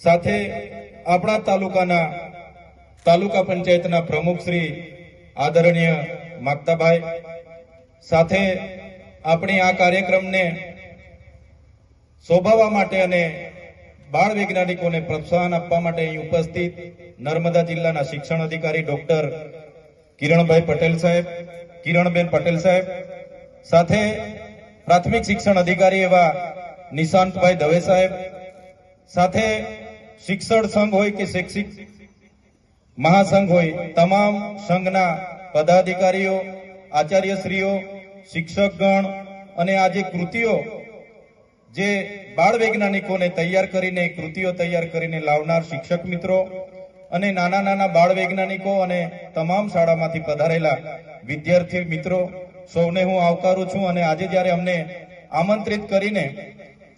સાથે આપણા તાલુકાના તાલુકા પંચાયતના પ્રમુખ શ્રી આદરણીય માગતાભાઈ, સાથે આપણી આ કાર્યક્રમને શોભાવવા માટે અને બાળ વૈજ્ઞાનિકોને પ્રોત્સાહન આપવા માટે અહીં ઉપસ્થિત નર્મદા જિલ્લાના શિક્ષણ અધિકારી ડોક્ટર કિરણભાઈ પટેલ સાહેબ, કિરણબેન પટેલ સાહેબ, સાથે પ્રાથમિક શિક્ષણ અધિકારી એવા નિશાંતભાઈ દવે સાહેબ, સાથે શિક્ષણ સંઘ હોય કે શૈક્ષિક મહાસંઘ હોય, તમામ સંઘના પદાધિકારીઓ, આચાર્યશ્રીઓ, શિક્ષકગણ અને આ જે કૃતિઓ જે બાળ વૈજ્ઞાનિકોને તૈયાર કરીને, કૃતિઓ તૈયાર કરીને લાવનાર શિક્ષક મિત્રો અને નાના નાના બાળ વૈજ્ઞાનિકો અને તમામ શાળામાંથી પધારેલા વિદ્યાર્થી મિત્રો, સૌને હું આવકારું છું અને આજે જ્યારે અમને આમંત્રિત કરીને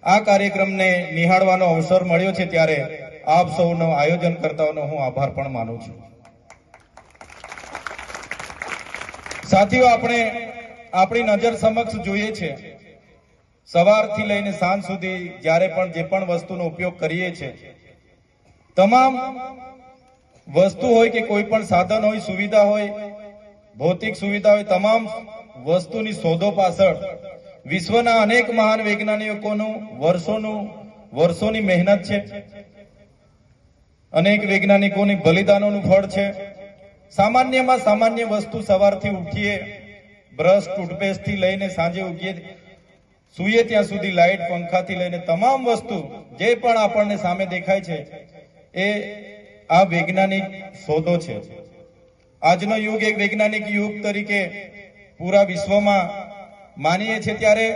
આ કાર્યક્રમને નિહાળવાનો અવસર મળ્યો છે ત્યારે આપ સૌનો આયોજન કરતાઓનો હું આભાર પણ માનું છું. સાથીઓ, આપણે આપણી નજર સમક્ષ જોઈએ છે. સવારથી લઈને સાંજ સુધી જ્યારે પણ જે પણ વસ્તુનો ઉપયોગ કરીએ છીએ તમામ વસ્તુ હોય કે કોઈ પણ સાધન હોય, સુવિધા હોય, ભૌતિક સુવિધા હોય, તમામ વસ્તુની શોધો પાછળ વિશ્વના અનેક મહાન વૈજ્ઞાનિકોનું વર્ષોનું, વર્ષોની મહેનત છે. અનેક વૈજ્ઞાનિકોની બલિદાનોનું ફળ છે. સામાન્યમાં સામાન્ય વસ્તુ સવારથી ઉઠીએ, બ્રશ, ટૂથપેસ્ટથી લઈને સાંજે ઉઠીએ સુઈએ ત્યાં સુધી લાઇટ, પંખાથી લઈને તમામ વસ્તુ જે પણ આપણને સામે દેખાય છે, એ આ વૈજ્ઞાનિક શોધો છે. આજનો યુગ એક વૈજ્ઞાનિક યુગ તરીકે પૂરા વિશ્વમાં માનીએ છીએ ત્યારે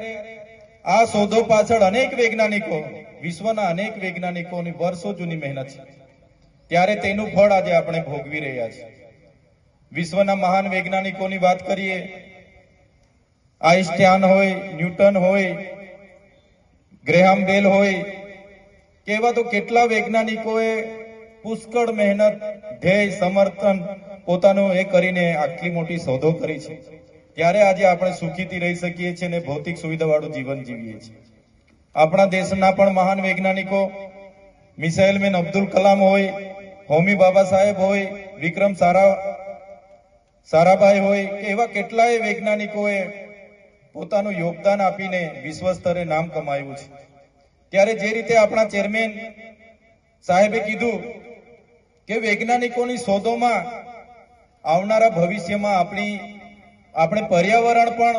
આ શોધો પાછળ અનેક વૈજ્ઞાનિકો, વિશ્વના અનેક વૈજ્ઞાનિકોની વર્ષો જૂની મહેનત છે. ત્યારે તેનું ફળ આજે આપણે ભોગવી રહ્યા છીએ. વિશ્વના મહાન વૈજ્ઞાનિકોની વાત કરીએ આઈન્સ્ટાઈન હોય, ન્યૂટન હોય, ગ્રેહામ બેલ હોય કે એવા તો કેટલા વૈજ્ઞાનિકોએ પુષ્કળ મહેનત, ધ્યેય, સમર્થન પોતાનું એ કરીને આટલી મોટી શોધો કરી છે. ત્યારે આજે આપણે સુખીથી રહી શકીએ છીએ અને ભૌતિક સુવિધાવાળું જીવન જીવીએ છીએ. આપણા દેશના પણ મહાન વૈજ્ઞાનિકો, મિસાઇલ મેન અબ્દુલ કલામ હોય હોમી બાબા સાહેબ હોય, વિક્રમ સારા સારાભાઈ હોય કે એવા કેટલાય વૈજ્ઞાનિકોએ પોતાનું યોગદાન આપીને વિશ્વ સ્તરે નામ કમાયું છે. ત્યારે જે રીતે આપણા ચેરમેન સાહેબે કીધું કે વૈજ્ઞાનિકોની શોધોમાં આવનારા ભવિષ્યમાં આપણી આપણે પર્યાવરણ પણ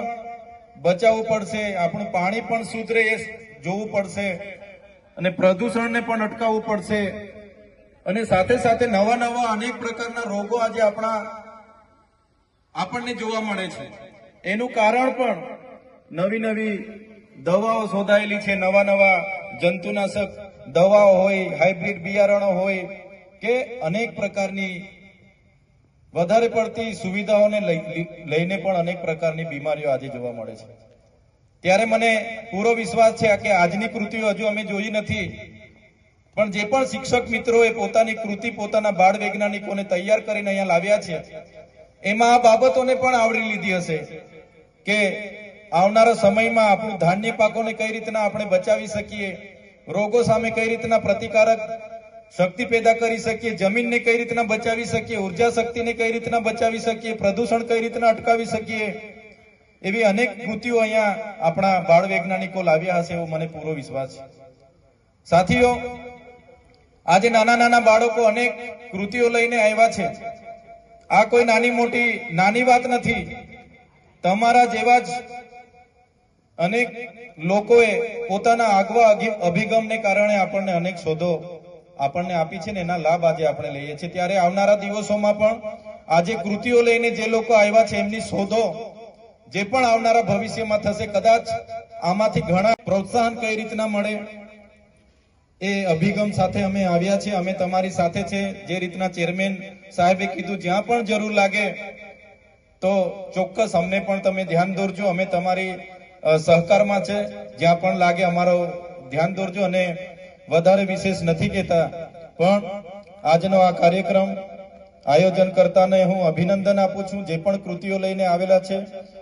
બચાવવું પડશે, આપણું પાણી પણ સુધરે એ જોવું પડશે અને પ્રદૂષણને પણ અટકાવવું પડશે. અને સાથે સાથે નવા નવા અનેક પ્રકારના રોગો આજે આપણા આપણને જોવા મળે છે. એનું કારણ પણ નવી નવી દવાઓ શોધાયેલી છે. નવા નવા જંતુનાશક દવાઓ હોય, હાઇબ્રિડ બિયારણો હોય, કે અનેક પ્રકારની વધારે પડતી સુવિધાઓને લઈ- લઈને પણ અનેક પ્રકારની બીમારીઓ આજે જોવા મળે છે. ત્યારે મને પૂરો વિશ્વાસ છે કે આજની કૃતિઓ હજુ અમે જોઈ નથી. પણ જે પણ શિક્ષક મિત્રોએ પોતાની કૃતિ પોતાના બાળ વૈજ્ઞાનિકોને તૈયાર કરીને અહીંયા લાવ્યા છે, એમાં આ બાબતોને પણ આવરી લીધી હશે કે આવનારા સમયમાં આપણું ધાન્ય પાકોને કઈ રીતના આપણે બચાવી શકીએ, રોગો સામે કઈ રીતના પ્રતિકારક શક્તિ પેદા કરી શકીએ, જમીનને કઈ રીતના બચાવી શકીએ, ઊર્જા શક્તિને કઈ રીતના બચાવી શકીએ, પ્રદૂષણ કઈ રીતના અટકાવી શકીએ, એવી અનેક કૃતિઓ અહીંયા આપણા બાળ વૈજ્ઞાનિકો લાવ્યા હશે એવો મને પૂરો વિશ્વાસ છે. સાથીઓ આજે નાના નાના બાળકો અનેક કૃતિઓ લઈને આવ્યા છે. આ કોઈ નાની મોટી, નાની વાત નથી. તમારા જેવા જ અનેક લોકોએ પોતાના આગવા અભિગમને કારણે આપણને અનેક શોધો આપણને આપી છે ને એના લાભ આજે આપણે લઈએ છીએ. ત્યારે આવનારા દિવસોમાં પણ આજે કૃતિઓ લઈને જે લોકો આવ્યા છે એમની શોધો જે પણ આવનારા ભવિષ્યમાં થશે, કદાચ આમાંથી ઘણા પ્રોત્સાહન કઈ રીતના મળે એ અભિગમ સાથે અમે આવ્યા છે અમે તમારી સાથે છે. જે રીતના ચેરમેન સાહેબે કીધું, જ્યાં પણ જરૂર લાગે તો ચોક્કસ અમને પણ તમે ધ્યાન દોરજો. અમે તમારી સહકારમાં છે. જ્યાં પણ લાગે અમારો ધ્યાન દોરજો અને વધારે વિશેષ નથી કહેતા. પણ આજનો આ કાર્યક્રમ આયોજન કરતાને હું અભિનંદન આપું છું. જે પણ કૃતિઓ લઈને આવેલા છે,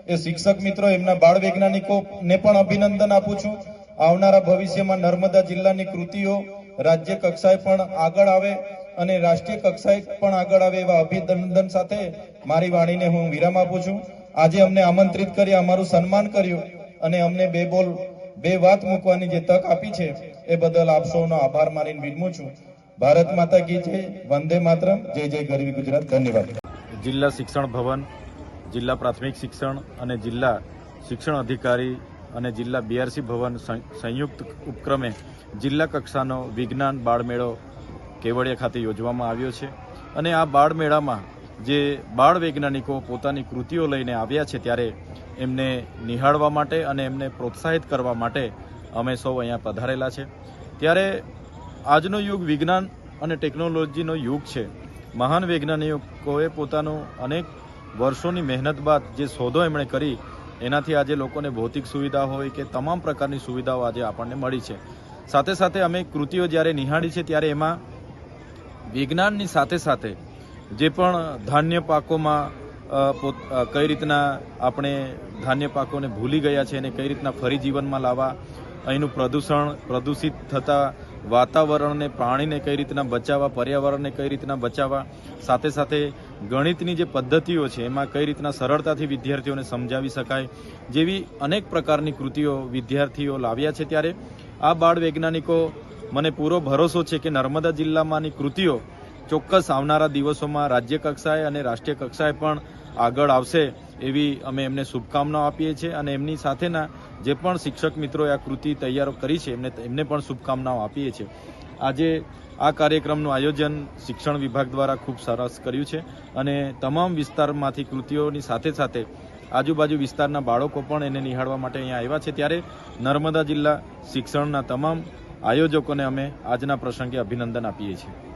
એ શિક્ષક મિત્રો, એમના બાળ વૈજ્ઞાનિકોને પણ અભિનંદન આપું છું. આવનારા ભવિષ્યમાં નર્મદા જિલ્લાની કૃતિઓ રાજ્ય કક્ષાએ પણ આગળ આવે અને રાષ્ટ્રીય કક્ષાએ પણ આગળ આવે એવા અભિનંદન સાથે મારી વાણીને હું વિરામ આપું છું. આજે અમને આમંત્રિત કરી, અમારું સન્માન કર્યું અને અમને બે બોલ, બે વાત મૂકવાની જે તક આપી છે એ બદલ આપ સૌનો આભાર માનીને વિનમું છું. ભારત માતા કી જય, વંદે માતરમ, જય જય ગરવી ગુજરાત, ધન્યવાદ. જિલ્લા શિક્ષણ ભવન, જિલ્લા પ્રાથમિક શિક્ષણ અને જિલ્લા શિક્ષણ અધિકારી અને જિલ્લા બીઆરસી ભવન સંયુક્ત ઉપક્રમે જિલ્લા કક્ષાનો વિજ્ઞાન બાળમેળો કેવડિયા ખાતે યોજવામાં આવ્યો છે. અને આ બાળમેળામાં જે બાળ વૈજ્ઞાનિકો પોતાની કૃતિઓ લઈને આવ્યા છે ત્યારે એમને નિહાળવા માટે અને એમને પ્રોત્સાહિત કરવા માટે અમે સૌ અહીંયા પધારેલા છે. ત્યારે આજનો યુગ વિજ્ઞાન અને ટેકનોલોજીનો યુગ છે. મહાન વૈજ્ઞાનિકોએ પોતાનું અનેક વર્ષોની મહેનત બાદ જે શોધો એમણે કરી એનાથી આજે લોકોને ભૌતિક સુવિધા હોય કે તમામ પ્રકારની સુવિધાઓ આજે આપણને મળી છે. સાથે સાથે અમે કૃતિઓ જ્યારે નિહાળી છે ત્યારે એમાં વિજ્ઞાનની સાથે સાથે જે પણ ધાન્ય પાકોમાં કઈ રીતના આપણે ધાન્ય પાકોને ભૂલી ગયા છે અને કઈ રીતના ફરી જીવનમાં લાવવા, અહીંનું પ્રદૂષણ, પ્રદૂષિત થતા વાતાવરણને પાણીને કઈ રીતના બચાવવા, પર્યાવરણને કઈ રીતના બચાવવા, સાથે સાથે ગણિતની જે પદ્ધતિઓ છે, એમાં કઈ રીતના સરળતાથી વિદ્યાર્થીઓને સમજાવી શકાય, જેવી અનેક પ્રકારની કૃતિઓ વિદ્યાર્થીઓ લાવ્યા છે ત્યારે આ બાળ વૈજ્ઞાનિકો મને પૂરો ભરોસો છે કે નર્મદા જિલ્લામાંની કૃતિઓ ચોક્કસ આવનારા દિવસોમાં રાજ્ય કક્ષાએ અને રાષ્ટ્રીય કક્ષાએ પણ આગળ આવશે એવી અમે એમને શુભકામનાઓ આપીએ છીએ અને એમની સાથેના જે પણ શિક્ષક મિત્રોએ આ કૃતિ તૈયાર કરી છે, એમને એમને પણ શુભકામનાઓ આપીએ છીએ. આજે આ કાર્યક્રમનું આયોજન શિક્ષણ વિભાગ દ્વારા ખૂબ સરસ કર્યું છે અને તમામ વિસ્તારમાંથી કૃતિઓની સાથે સાથે આજુબાજુ વિસ્તારના બાળકો પણ એને નિહાળવા માટે અહીંયા આવ્યા છે. ત્યારે નર્મદા જિલ્લા શિક્ષણના તમામ આયોજકોને અમે આજના પ્રસંગે અભિનંદન આપીએ છીએ.